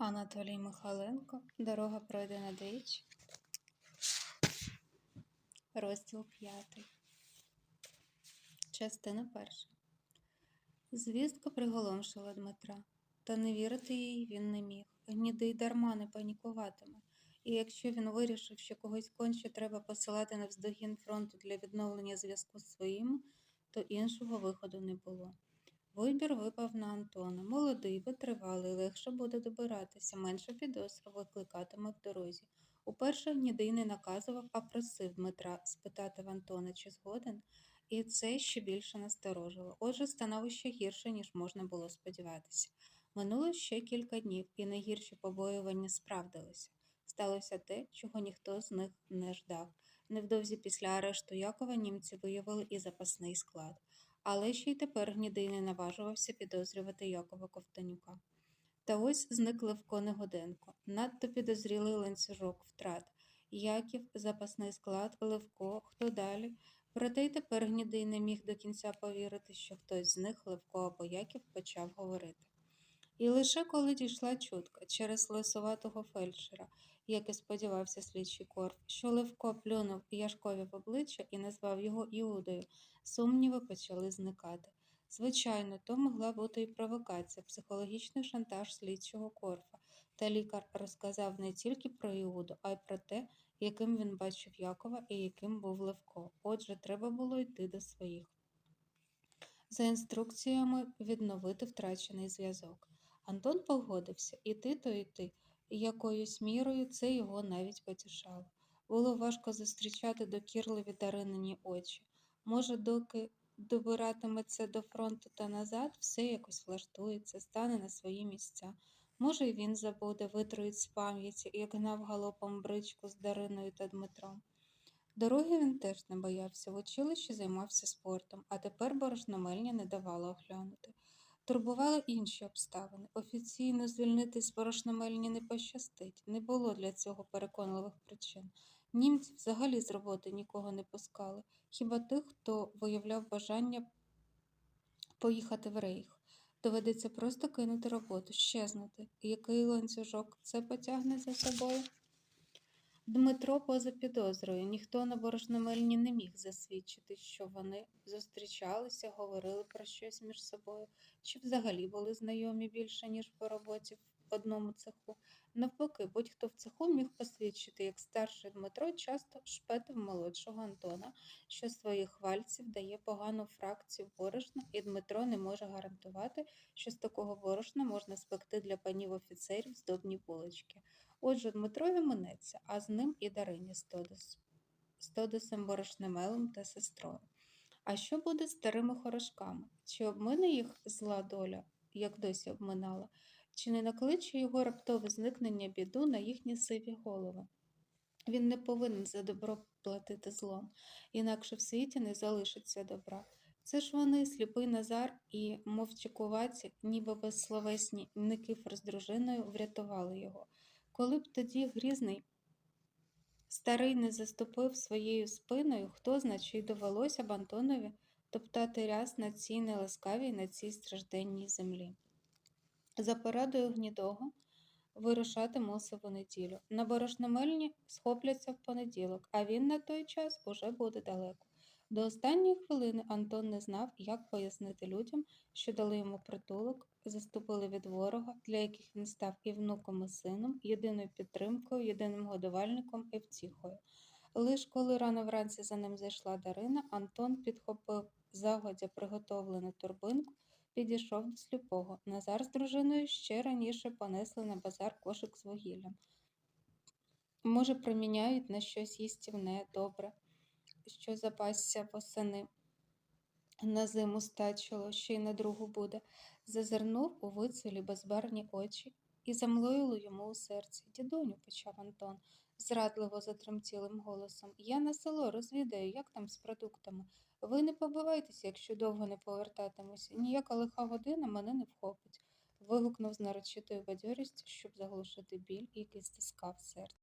Анатолій Михайленко. Дорога пройдена двічі. Розділ п'ятий. Частина перша. Звістка приголомшила Дмитра, та не вірити їй він не міг. Гнідий дарма не панікуватиме. І якщо він вирішив, що когось конче треба посилати навздогін фронту для відновлення зв'язку з своїм, то іншого виходу не було. Вибір випав на Антона. Молодий, витривалий, легше буде добиратися, менше підозр викликатиме в дорозі. Уперше Гнідий не наказував, а просив Дмитра спитати в Антона, чи згоден, і це ще більше насторожило. Отже, становище гірше, ніж можна було сподіватися. Минуло ще кілька днів, і найгірші побоювання справдилися. Сталося те, чого ніхто з них не ждав. Невдовзі після арешту Якова німці виявили і запасний склад. Але ще й тепер гнідий не наважувався підозрювати Якова Ковтонюка. Та ось зник Левко Негоденко, надто підозрілий ланцюжок втрат. Яків, запасний склад, Левко, хто далі. Проте й тепер гнідий не міг до кінця повірити, що хтось з них, Левко або Яків, почав говорити. І лише коли дійшла чутка через лисуватого фельдшера, як і сподівався слідчий корф, що Левко плюнув Яшкові в обличчя і назвав його Іудою, сумніви почали зникати. Звичайно, то могла бути і провокація, психологічний шантаж слідчого корфа, та лікар розказав не тільки про Іуду, а й про те, яким він бачив Якова і яким був Левко. Отже, треба було йти до своїх. За інструкціями відновити втрачений зв'язок. Антон погодився іти то йти, і якоюсь мірою це його навіть потішало. Було важко зустрічати докірливі даринені очі. Може, доки добиратиметься до фронту та назад, все якось влаштується, стане на свої місця. Може, й він забуде, витруїть з пам'яті, як гнав галопом бричку з Дариною та Дмитром. Дороги він теж не боявся, в училищі займався спортом, а тепер борошномельня не давала оглянути. Турбували інші обставини. Офіційно звільнити з борошномельні не пощастить, не було для цього переконливих причин. Німці взагалі з роботи нікого не пускали, хіба тих, хто виявляв бажання поїхати в рейх. Доведеться просто кинути роботу, щезнути. Який ланцюжок це потягне за собою? Дмитро поза підозрою, ніхто на борошномельні не міг засвідчити, що вони зустрічалися, говорили про щось між собою, чи взагалі були знайомі більше, ніж по роботі одному цеху. Навпаки, будь-хто в цеху міг посвідчити, як старший Дмитро часто шпетив молодшого Антона, що своїх вальців дає погану фракцію борошна, і Дмитро не може гарантувати, що з такого борошна можна спекти для панів офіцерів здобні булочки. Отже, Дмитрові минеться, а з ним і Дарині з Тодос, з Борошнемелом та сестрою. А що буде з старими хорошками? Чи обмине їх зла доля, як досі обминала, чи не накличе його раптове зникнення біду на їхні сиві голови? Він не повинен за добро платити злом, інакше в світі не залишиться добра. Це ж вони, сліпий Назар і мовчикуваті, ніби безсловесні Никифор з дружиною, врятували його. Коли б тоді грізний старий не заступив своєю спиною, хто зна, чи й довелося б Антонові топтати ряс на цій неласкавій, на цій стражденній землі. За порадою гнідого вирушати мусив у неділю. На борошномельні схопляться в понеділок, а він на той час уже буде далеко. До останньої хвилини Антон не знав, як пояснити людям, що дали йому притулок, заступили від ворога, для яких він став і внуком, і сином, єдиною підтримкою, єдиним годувальником і втіхою. Лиш коли рано вранці за ним зайшла Дарина, Антон підхопив загодя приготовлену турбинку, підійшов до сліпого. Назар з дружиною ще раніше понесли на базар кошик з вугіллям. Може, проміняють на щось їстівне, добре, що запасся восени. На зиму стачило, ще й на другу буде. Зазирнув у вицелі безбарні очі і замлоїло йому у серці. Дідуню, почав Антон, зрадливо затремтілим голосом. Я на село розвідаю, як там з продуктами. Ви не побивайтеся, якщо довго не повертатимуся. Ніяка лиха година мене не вхопить. вигукнув з нарочитою бадьорістю, щоб заглушити біль, який стискав серце.